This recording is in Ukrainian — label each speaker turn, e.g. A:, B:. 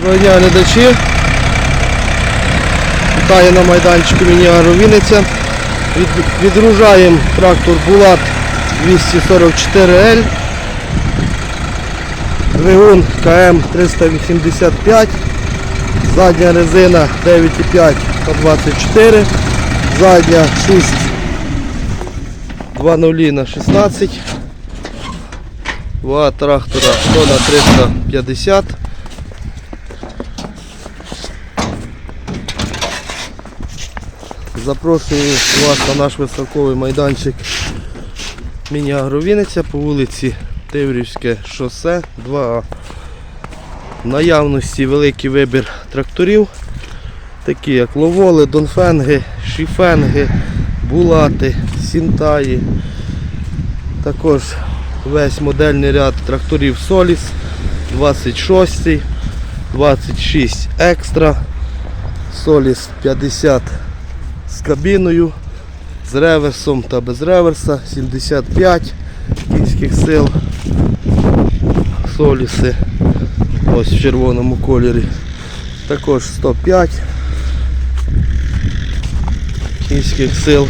A: Доброго дня, глядачі. Вітаю на майданчику Мініару Вінниця. Від, відгружаємо трактор Булат 244L. Двигун КМ 385. Задня резина 9,5 по 24. Задня 6 2.0 на 16. Вага трактора 100 на 350. Запрошую вас на наш високовий майданчик Міні-Агровіниця по вулиці Тиврівське шосе 2А. В наявності великий вибір тракторів, такі як ловоли, донфенги, шіфенги, булати, сінтаї. Також весь модельний ряд тракторів Solis 26, 26 екстра, Solis 50 з кабіною, з реверсом та без реверса, 75 кінських сил, соліси, ось в червоному кольорі. Також 105 кінських сил.